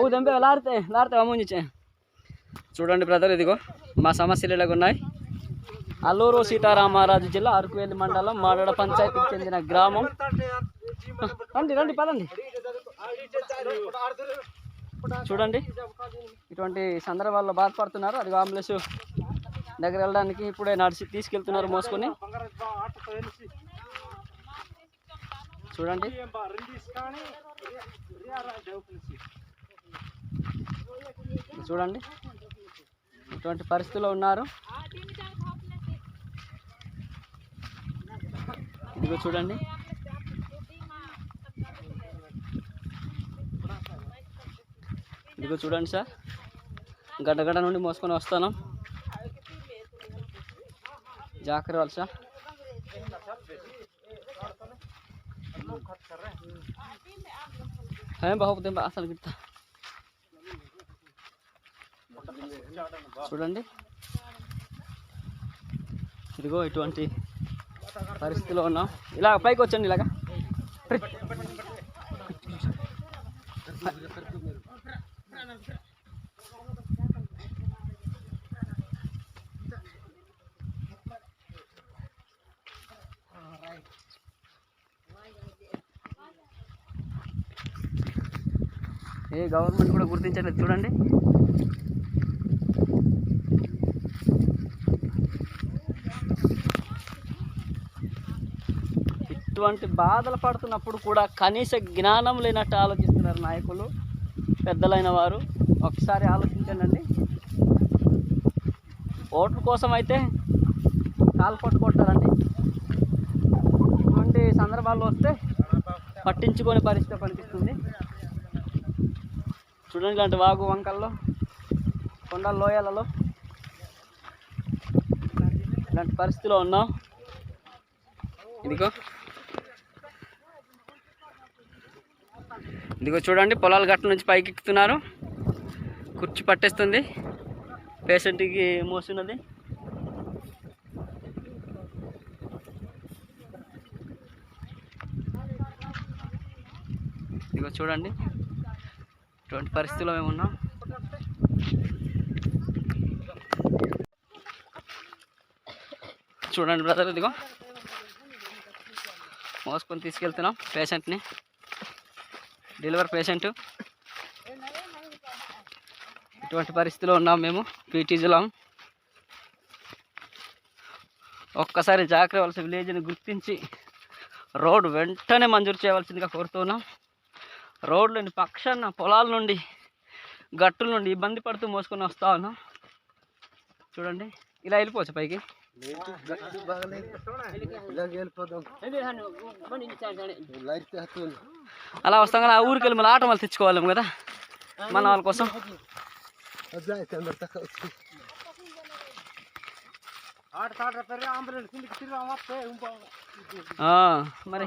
ఓ దంపే లాడితే లాడితే అమ్ముంచే చూడండి బ్రదర్ ఇదిగో మా సమస్యలు ఇలాగ ఉన్నాయి. అల్లూరు సీతారామరాజు జిల్లా అరకువేలి మండలం మాడడ పంచాయతీకి చెందిన గ్రామం. రండి రండి పదండి. చూడండి ఇటువంటి సందర్భాల్లో బాధపడుతున్నారు. అది అంబులెన్స్ దగ్గర వెళ్ళడానికి ఇప్పుడే నడిచి తీసుకెళ్తున్నారు మోసుకొని. చూడండి. చూడండి. ఇటువంటి పరిస్థితుల్లో ఉన్నారు. ఇదిగో చూడండి. ఇదిగో చూడండి సార్. గడ్డగడ్డ నుండి మోసుకొని వస్తాను. జాగ్రత్త సార్. హే బాబు దెబ్బ అసలు గిట్ట చూడండి ఇదిగో ఇటువంటి పరిస్థితిలో ఉన్నాం ఇలా పైకి వచ్చండి ఇలాగా ఏ గవర్నమెంట్ కూడా గుర్తించలేదు చూడండి. ఇటువంటి బాధలు పడుతున్నప్పుడు కూడా కనీస జ్ఞానం లేనట్టు ఆలోచిస్తున్నారు నాయకులు పెద్దలైన వారు. ఒకసారి ఆలోచించండి ఓట్ల కోసం అయితే కాలు పట్టుకుంటారండి. ఇటువంటి సందర్భాల్లో వస్తే పట్టించుకొని పరిస్థితి కనిపిస్తుంది. చూడండి ఇలాంటి వాగు వంకల్లో కొండ లోయలలో ఇలాంటి పరిస్థితిలో ఉన్నాం. ఇదిగో. ఇదిగో చూడండి పొలాల గట్ల నుంచి పైకి ఎక్కుతున్నారు కుర్చీ పట్టేస్తుంది. పేషెంట్కి మోస్తున్నది ఇదిగో చూడండి. ఇటువంటి పరిస్థితిలో మేము ఉన్నాం? చూడండి బ్రదర్ ఇదిగో. మోసుకొని తీసుకెళ్తున్నాం పేషెంట్ని. డెలివరీ పేషెంట్ ఇటువంటి పరిస్థితిలో ఉన్నాం మేము పీటీజీలో ఒక్కసారి జాగ్రత్త వలస విలేజ్ని గుర్తించి రోడ్ వెంటనే మంజూరు చేయవలసిందిగా కోరుతున్నాం రోడ్లని పక్షాన పొలాల నుండి గట్టుల నుండి ఇబ్బంది పడుతూ మోసుకొని వస్తా ఉన్నాం. చూడండి ఇలా వెళ్ళిపోవచ్చు పైకి. అలా వస్తాం కదా ఆ ఊరికి వెళ్ళి మళ్ళీ ఆటో వాళ్ళు తెచ్చుకోవాలేము కదా మన వాళ్ళ కోసం. ఆ, మరి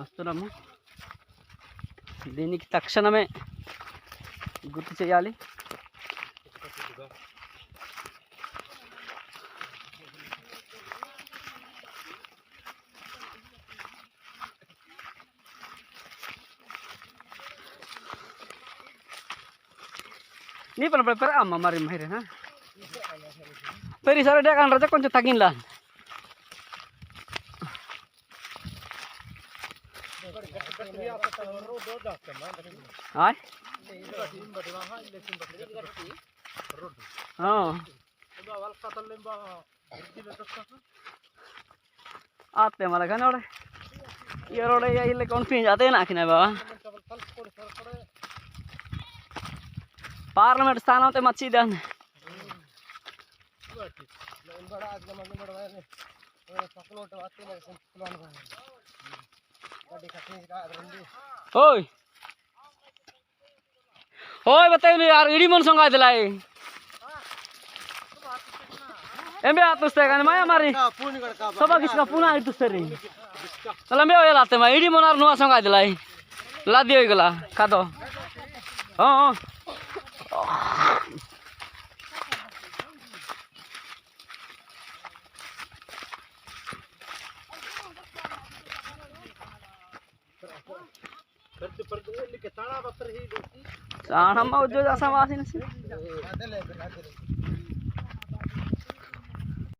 వస్తున్నాము దీనికి తక్షణమే గుర్తు చేయాలి आते मला खाने ओडे ये रोडे या इले कौन पी जाते बाबा पार्लियामेंट स्थान होते मच्छी दान बड़ा आज का मगे बड़ा है सकलोट वास्ते में खुलान भाई ओय ओय बताइनु यार इडी मन सँग आइदलाई एम्बे आतुस्ते काने माया मारी सब किसका पुना आतुस्ते रे तला मे ओय लाते मा इडी मन आर नुवा सँग आइदलाई लादी होय गला खादो ह ह चाणम्मा उद्योग असा वासिन